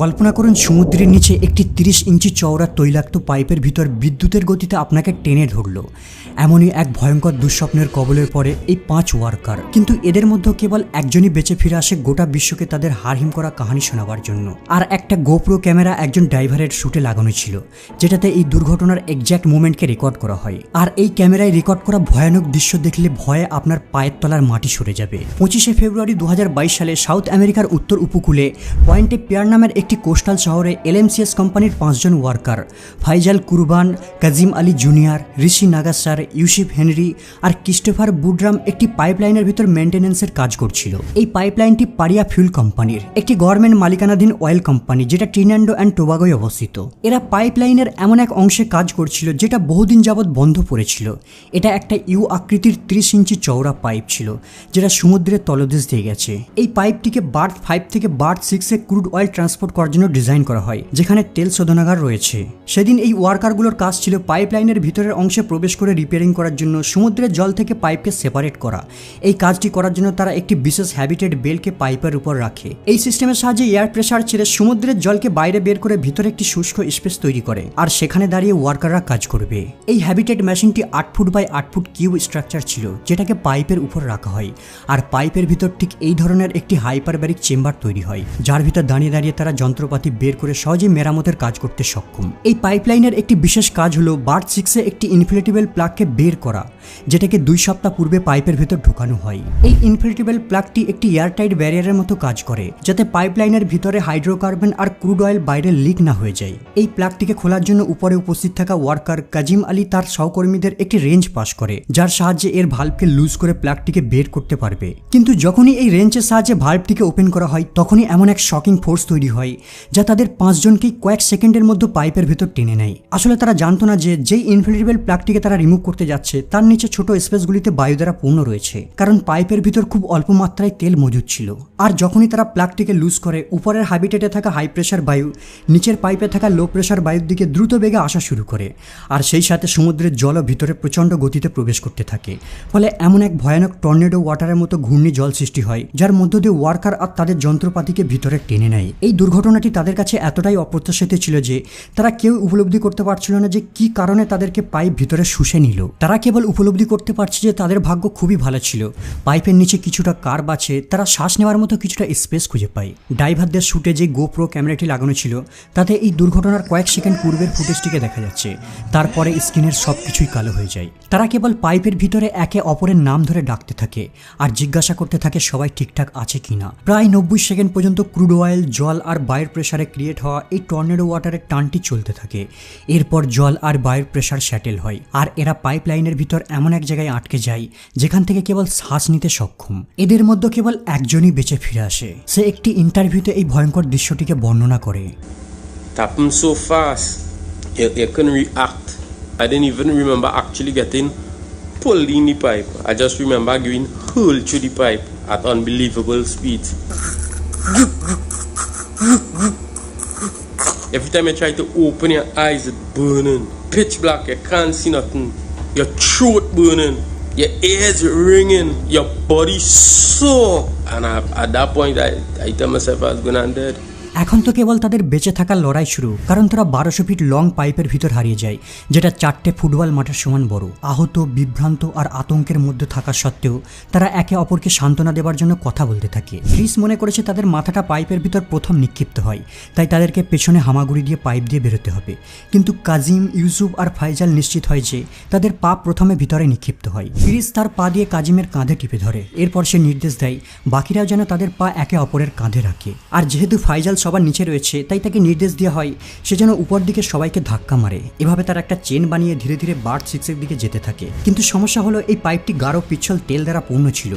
কল্পনা করুন, সমুদ্রের নিচে একটি তিরিশ ইঞ্চি চওড়া তৈলাক্ত পাইপের ভিতর বিদ্যুতের গতিতে আপনাকে টেনে ধরলো। এমনই এক ভয়ঙ্কর দুঃস্বপ্নের কবলের পরে এই পাঁচ ওয়ার্কার। কিন্তু এদের মধ্যে কেবল একজনই বেঁচে ফিরে আসে গোটা বিশ্বকে তাদের হারহিম করা কাহিনী শোনাবার জন্য। আর একটা গোপ্রো ক্যামেরা একজন ড্রাইভারের শুটে লাগানো ছিল, যেটাতে এই দুর্ঘটনার এক্স্যাক্ট মুভমেন্টকে রেকর্ড করা হয়। আর এই ক্যামেরায় রেকর্ড করা ভয়ানক দৃশ্য দেখলে ভয়ে আপনার পায়ের তলার মাটি সরে যাবে। পঁচিশে ফেব্রুয়ারি দু হাজার বাইশ সালে সাউথ আমেরিকার উত্তর উপকূলে পয়েন্টে পেয়ার নামের একটি কোস্টাল শহরে এলএমসিএস কোম্পানির পাঁচজন worker. Faizal Kurban, Kazim Ali junior, Rishi Nagassar, Yusuf Henry আর ক্রিস্টোফার বুডরাম একটি পাইপলাইনের ভিতর মেনটেন্যান্সের কাজ করছিল। এই পাইপলাইনটি পারিয়া ফিউল কোম্পানির, একটি গভর্নমেন্ট মালিকানাধীন অয়েল কোম্পানি যেটা ট্রিনান্ডো অ্যান্ড টোবাগোয় অবস্থিত। এরা পাইপলাইনের এমন এক অংশে কাজ করছিল যেটা বহুদিন যাবৎ বন্ধ পড়েছিল। এটা একটা ইউ আকৃতির ত্রিশ ইঞ্চি চওড়া পাইপ ছিল, যেটা সমুদ্রের তলদেশ দিয়ে গেছে। এই পাইপটিকে বার্থ ফাইভ থেকে বার্থ সিক্সে ক্রুড অয়েল ট্রান্সপোর্ট করার জন্য ডিজাইন করা হয়, যেখানে তেল শোধনাগার রয়েছে। সেদিন এই ওয়ার্কারগুলোর কাজ ছিল পাইপলাইনের ভিতরের অংশে প্রবেশ করে রিপেয়ারিং করার জন্য সমুদ্রের জল থেকে পাইপকে সেপারেট করা। এই কাজটি করার জন্য তারা একটি বিশেষ হ্যাবিটেড বেলকে পাইপের উপর রাখে। এই সিস্টেমের সাহায্যে এয়ার প্রেশার ছেড়ে সমুদ্রের জলকে বাইরে বের করে ভিতরে একটি শুষ্ক স্পেস তৈরি করে, আর সেখানে দাঁড়িয়ে ওয়ার্কাররা কাজ করবে। এই হ্যাবিটেড মেশিনটি আট ফুট বাই আট ফুট কিউব স্ট্রাকচার ছিল, যেটাকে পাইপের উপর রাখা হয়। আর পাইপের ভিতর ঠিক এই ধরনের একটি হাইপারব্যারিক চেম্বার তৈরি হয়, যার ভিতর দাঁড়িয়ে দাঁড়িয়ে তারা যন্ত্রপাতি বের করে সহজেই মেরামতের কাজ করতে সক্ষম। এই পাইপলাইনের একটি বিশেষ কাজ হলো বার্থ সিক্সে একটি ইনফ্লেটেবল প্লাগকে বের করা, যেটাকে দুই সপ্তাহ পূর্বে পাইপের ভেতর ঢোকানো হয়। এই ইনফ্লেটেবল প্লাগটি একটি এয়ারটাইট ব্যারিয়ারের মতো কাজ করে, যাতে পাইপলাইনের ভিতরে হাইড্রোকার্বন আর ক্রুড অয়েল বাইরে লিক না হয়ে যায়। এই প্লাগটিকে খোলার জন্য উপরে উপস্থিত থাকা ওয়ার্কার কাজিম আলী তার সহকর্মীদের একটি রেঞ্জ পাস করে, যার সাহায্যে এর ভাল্বকে লুজ করে প্লাগটিকে বের করতে পারবে। কিন্তু যখনই এই রেঞ্জের সাহায্যে ভাল্বটিকে ওপেন করা হয়, তখনই এমন এক শকিং ফোর্স তৈরি হয় যা তাদের পাঁচজনকেই কয়েক সেকেন্ডের মধ্যে পাইপের ভেতর টেনে নেয়। আসলে তারা জানতো না যে যেই ইনফ্লেটেবল প্লাগটিকে তারা রিমুভ করতে যাচ্ছে, তার নিচে ছোট স্পেসগুলিতে বায়ু দ্বারা পূর্ণ রয়েছে, কারণ পাইপের ভিতর খুব অল্প মাত্রায় তেল মজুদ ছিল। আর যখনই তারা প্লাগটিকে লুজ করে, উপরের হাবিটেটে থাকা হাই প্রেশার বায়ু, নিচের পাইপে থাকা লো প্রেশার বায়ুর দিকে দ্রুত বেগে আসা শুরু করে। আর সেই সাথে সমুদ্রের জলও ভিতরে প্রচণ্ড গতিতে প্রবেশ করতে থাকে। ফলে এমন এক ভয়ানক টর্নেডো ওয়াটারের মতো ঘূর্ণি জল সৃষ্টি হয়, যার মধ্য দিয়ে ওয়ার্কার আর তাদের যন্ত্রপাতিকে ভিতরে টেনে নেয়। এই দুর্ঘটনাটি তাদের কাছে এতটাই অপ্রত্যাশিত ছিল যে তারা কেউ উপলব্ধি করতে পারছিল না যে কি কারণে তাদেরকে পাইপ ভিতরে শুষে নিল। তারা কেবল উপলব্ধি করতে পারছে যে তাদের ভাগ্য খুবই ভালো ছিল। পাইপের নিচে কিছুটা কার বাছে তারা শ্বাস নেওয়ার মতো কিছুটা স্পেস খুঁজে পায়। ড্রাইভারদের শুটে যে গোপ্রো ক্যামেরাটি লাগানো ছিল, তাতে এই দুর্ঘটনার কয়েক সেকেন্ড পূর্বের ফুটেজটিকে দেখা যাচ্ছে। তারপরে স্ক্রিনের সব কিছুই কালো হয়ে যায়। তারা কেবল পাইপের ভিতরে একে অপরের নাম ধরে ডাকতে থাকে আর জিজ্ঞাসা করতে থাকে সবাই ঠিকঠাক আছে কিনা। প্রায় নব্বই সেকেন্ড পর্যন্ত ক্রুড অয়েল, জল আর বায়ুর প্রেসারে ক্রিয়েট হওয়া এই টর্নেডো ওয়াটারের টানটি চলতে থাকে এরপর জল আর বায়ুর প্রেশার স্যাটেল হয় আর এরা পাইপ লাইনের ভিতর এমন এক জায়গায় আটকে যায় যেখান থেকে কেবল শ্বাস নিতে সক্ষম এদের মধ্যে কেবল একজনই বেঁচে ফিরে আসে সে একটি ইন্টারভিউতে এই ভয়ঙ্কর দৃশ্যটিকে বর্ণনা করে happened so fast, you, you couldn't react. I didn't even remember actually getting pulled in the pipe. I just remember going hurled through the pipe at unbelievable speed. Every time you try to open your eyes, it's burning. Pitch black, you can't see nothing. Your throat burning. Your ears ringing. Your body sore. And I, at that point, I, I tell myself I was going to dead. এখন তো কেবল তাদের বেঁচে থাকার লড়াই শুরু, কারণ তারা বারোশো ফিট লং পাইপের ভিতর হারিয়ে যায়, যেটা চারটে ফুটবল মাঠের সমান বড়। আহত, বিভ্রান্ত আর আতঙ্কের মধ্যে থাকা সত্ত্বেও তারা একে অপরকে সান্ত্বনা দেওয়ার জন্য কথা বলতে থাকে। ক্রিস মনে করেছে তাদের মাথাটা পাইপের ভিতর প্রথম নিক্ষিপ্ত হয়, তাই তাদেরকে পেছনে হামাগুড়ি দিয়ে পাইপ দিয়ে বেরোতে হবে। কিন্তু কাজিম, ইউসুফ আর ফাইজাল নিশ্চিত হয় যে তাদের পা প্রথমে ভিতরে নিক্ষিপ্ত হয়। ক্রিস তার পা দিয়ে কাজিমের কাঁধে টিপে ধরে। এরপর সে নির্দেশ দেয়, বাকিরাও যেন তাদের পা একে অপরের কাঁধে রাখে। আর যেহেতু ফাইজাল সবার নিচে রয়েছে, তাই তাকে নির্দেশ দেওয়া হয় সে যেন উপর দিকে সবাইকে ধাক্কা মারে। এভাবে তার একটা চেন বানিয়ে ধীরে ধীরে বার্ড সিক্সের দিকে যেতে থাকে। কিন্তু সমস্যা হলো, এই পাইপটি গাঢ় পিচ্ছল তেল দ্বারা পূর্ণ ছিল।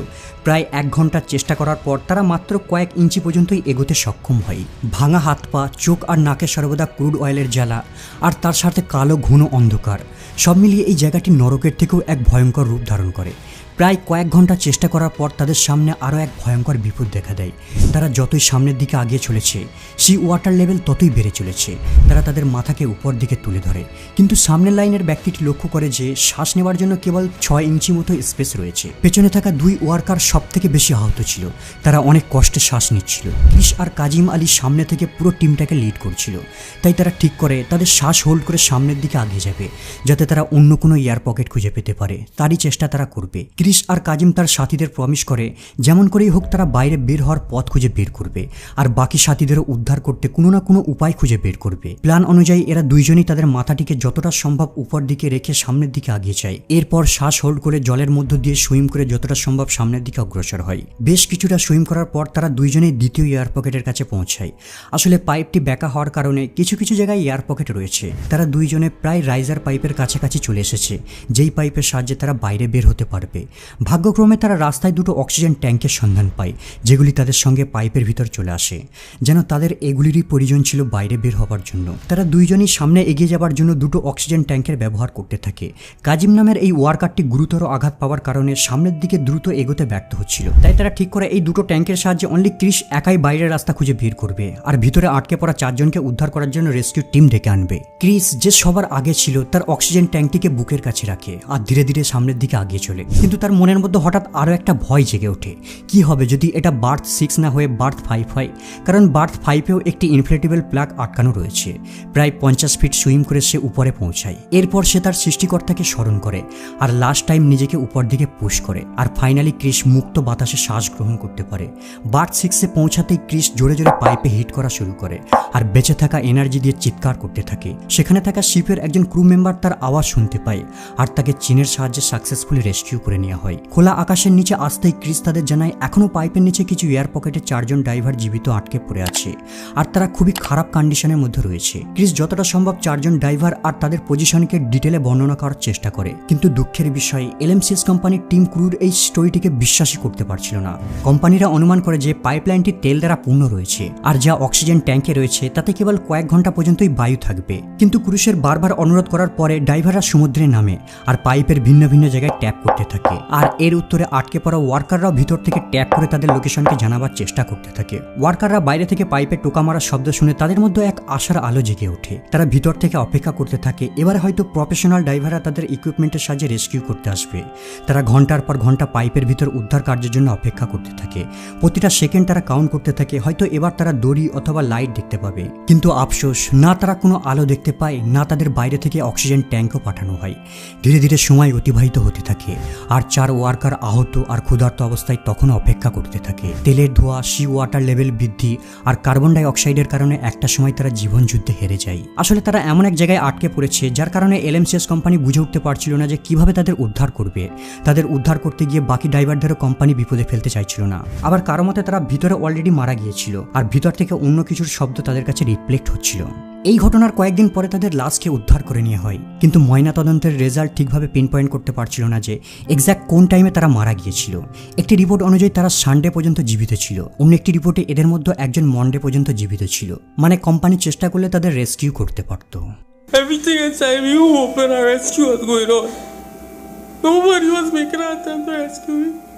প্রায় এক ঘণ্টার চেষ্টা করার পর তারা মাত্র কয়েক ইঞ্চি পর্যন্তই এগোতে সক্ষম হয়। ভাঙা হাত পা, চোখ আর নাকে সর্বদা ক্রুড অয়েলের জ্বালা, আর তার সাথে কালো ঘন অন্ধকার। সব মিলিয়ে এই জায়গাটি নরকের থেকেও এক ভয়ঙ্কর রূপ ধারণ করে। প্রায় কয়েক ঘণ্টা চেষ্টা করার পর তাদের সামনে আরও এক ভয়ঙ্কর বিপদ দেখা দেয়। তারা যতই সামনের দিকে আগিয়ে চলেছে, সি ওয়াটার লেভেল ততই বেড়ে চলেছে। তারা তাদের মাথাকে উপর দিকে তুলে ধরে। কিন্তু সামনের লাইনের ব্যক্তিটি লক্ষ্য করে যে শ্বাস নেওয়ার জন্য কেবল ছয় ইঞ্চি মতো স্পেস রয়েছে। পেছনে থাকা দুই ওয়ার্কার সব থেকে বেশি আহত ছিল। তারা অনেক কষ্টে শ্বাস নিচ্ছিল। ক্রিস আর কাজিম আলী সামনে থেকে পুরো টিমটাকে লিড করছিল। তাই তারা ঠিক করে তাদের শ্বাস হোল্ড করে সামনের দিকে আগিয়ে যাবে, যাতে তারা অন্য কোনো এয়ার পকেট খুঁজে পেতে পারে। তারই চেষ্টা তারা করবে। ক্রিস আর কাজিম তার সাথীদের প্রমিস করে, যেমন করেই হোক তারা বাইরে বের হওয়ার পথ খুঁজে বের করবে, আর বাকি সাথীদেরও উদ্ধার করতে কোনো না কোনো উপায় খুঁজে বের করবে। প্ল্যান অনুযায়ী এরা দুইজনই তাদের মাথাটিকে যতটা সম্ভব উপর দিকে রেখে সামনের দিকে আগিয়ে যায়। এরপর শ্বাস হোল্ড করে জলের মধ্য দিয়ে সুইম করে যতটা সম্ভব সামনের দিকে অগ্রসর হয়। বেশ কিছুটা সুইম করার পর তারা দুইজনেই দ্বিতীয় এয়ার পকেটের কাছে পৌঁছায়। আসলে পাইপটি ব্যাকা হওয়ার কারণে কিছু কিছু জায়গায় এয়ার পকেট রয়েছে। তারা দুইজনে প্রায় রাইজার পাইপের কাছাকাছি চলে এসেছে, যেই পাইপের সাহায্যে তারা বাইরে বের হতে পারবে। ভাগ্যক্রমে তারা রাস্তায় দুটো অক্সিজেন ট্যাঙ্কের সন্ধান পায়, যেগুলি তাদের সঙ্গে পাইপের ভিতর চলে আসে। যেন তাদের এগুলিরই প্রয়োজন ছিল বাইরে বের হবার জন্য। তারা দুইজনই সামনে এগিয়ে যাবার জন্য দুটো অক্সিজেন ট্যাঙ্কের ব্যবহার করতে থাকে। কাজিম নামের এই ওয়ার্কারটি গুরুতর আঘাত পাওয়ার কারণে সামনের দিকে দ্রুত এগোতে ব্যর্থ হচ্ছিল। তাই তারা ঠিক করে এই দুটো ট্যাঙ্কের সাহায্যে অনলি ক্রিস একাই বাইরের রাস্তা খুঁজে ভিড় করবে আর ভিতরে আটকে পড়া চারজনকে উদ্ধার করার জন্য রেস্কিউ টিম ডেকে আনবে। ক্রিস, যে সবার আগে ছিল, তার অক্সিজেন ট্যাঙ্কটিকে বুকের কাছে রাখে আর ধীরে ধীরে সামনের দিকে আগিয়ে চলে। কিন্তু তার মনের মধ্যে হঠাৎ আরও একটা ভয় জেগে ওঠে। কি হবে যদি এটা বার্থ সিক্স না হয়ে বার্থ ফাইভ হয়? কারণ বার্থ ফাইভেও একটি ইনফ্লেটেবল প্লাগ আটকানো রয়েছে। প্রায় পঞ্চাশ ফিট সুইম করে সে উপরে পৌঁছায়। এরপর সে তার সৃষ্টিকর্তাকে স্মরণ করে আর লাস্ট টাইম নিজেকে উপর দিকে পুশ করে আর ফাইনালি ক্রিস মুক্ত বাতাসে শ্বাস গ্রহণ করতে পারে। বার্থ সিক্সে পৌঁছাতেই ক্রিস জোরে জোরে পাইপে হিট করা শুরু করে আর বেঁচে থাকা এনার্জি দিয়ে চিৎকার করতে থাকে। সেখানে থাকা শিপের একজন ক্রু মেম্বার তার আওয়াজ শুনতে পায় আর তাকে চীনের সাহায্যে সাকসেসফুলি রেস্কিউ করে নেওয়া হয়। খোলা আকাশের নিচে আসতেই ক্রিস তাদের জানায়, এখনও পাইপের নিচে কিছু এয়ার পকেটে চারজন ড্রাইভার জীবিত আটকে পড়ে আছে আর তারা খুবই খারাপ কন্ডিশনের মধ্যে রয়েছে। ক্রিস যতটা সম্ভব চারজন ড্রাইভার আর তাদের পজিশনকে ডিটেলে বর্ণনা করার চেষ্টা করে। কিন্তু দুঃখের বিষয়, এলএমসিএস কোম্পানির টিম ক্রুর এই স্টোরিটিকে বিশ্বাসই করতে পারছিল না। কোম্পানিরা অনুমান করে যে পাইপলাইনটি তেল দ্বারা পূর্ণ রয়েছে আর যা অক্সিজেন ট্যাঙ্কে রয়েছে, তাতে কেবল কয়েক ঘণ্টা পর্যন্তই বায়ু থাকবে। কিন্তু ক্রুশের বারবার অনুরোধ করার পরে ড্রাইভাররা সমুদ্রে নামে আর পাইপের ভিন্ন ভিন্ন জায়গায় ট্যাপ করতে থাকে। আর এর উত্তরে আটকে পড়া ওয়ার্কাররাও ভিতর থেকে ট্যাপ করে তাদের লোকেশনকে জানাবার চেষ্টা করতে থাকে। ওয়ার্কাররা বাইরে থেকে পাইপে টোকা মারার শব্দ শুনে তাদের মধ্যে এক আশার আলো জেগে ওঠে। তারা ভিতর থেকে অপেক্ষা করতে থাকে, এবারে হয়তো প্রফেশনাল ড্রাইভাররা তাদের ইকুইপমেন্টের সাহায্যে রেস্কিউ করতে আসবে। তারা ঘণ্টার পর ঘণ্টা পাইপের ভিতর উদ্ধার কার্যের জন্য অপেক্ষা করতে থাকে। প্রতিটা সেকেন্ড তারা কাউন্ট করতে থাকে, হয়তো এবার তারা দড়ি অথবা লাইট দেখতে পাবে। কিন্তু আফসোস, না তারা কোনো আলো দেখতে পায়, না তাদের বাইরে থেকে অক্সিজেন ট্যাঙ্কও পাঠানো হয়। ধীরে ধীরে সময় অতিবাহিত হতে থাকে। আর চার ওয়ার্কার আহত আর ক্ষুধার্ত অবস্থায় তখনও অপেক্ষা করতে থাকে। তেলের ধোঁয়া, সি ওয়াটার লেভেল বৃদ্ধি আর কার্বন ডাই অক্সাইডের কারণে একটা সময় তারা জীবন যুদ্ধে হেরে যায়। আসলে তারা এমন এক জায়গায় আটকে পড়েছে যার কারণে এলএমসিএস কোম্পানি বুঝে উঠতে পারছিল না যে কীভাবে তাদের উদ্ধার করবে। তাদের উদ্ধার করতে গিয়ে বাকি ড্রাইভারদেরও কোম্পানি বিপদে ফেলতে চাইছিল না। আবার কারও মতে তারা ভিতরে অলরেডি মারা গিয়েছিল আর ভিতর থেকে অন্য কিছুর শব্দ তাদের কাছে রিফ্লেক্ট হচ্ছিল। এই ঘটনার কয়েকদিন পরে তাদের লাশকে উদ্ধার করে নিয়ে হয়। কিন্তু ময়নাতদন্তের রেজাল্ট ঠিকভাবে পিন পয়েন্ট করতে পারছিল না যে এক্স্যাক্ট কোন টাইমে তারা মারা গিয়েছিল। একটি রিপোর্ট অনুযায়ী তারা সানডে পর্যন্ত জীবিত ছিল। অন্য একটি রিপোর্টে এদের মধ্যে একজন মন্ডে পর্যন্ত জীবিত ছিল। মানে কোম্পানি চেষ্টা করলে তাদের রেস্কিউ করতে পারত। Everything inside me open rescue was going on. Nobody was making attempt to rescue me.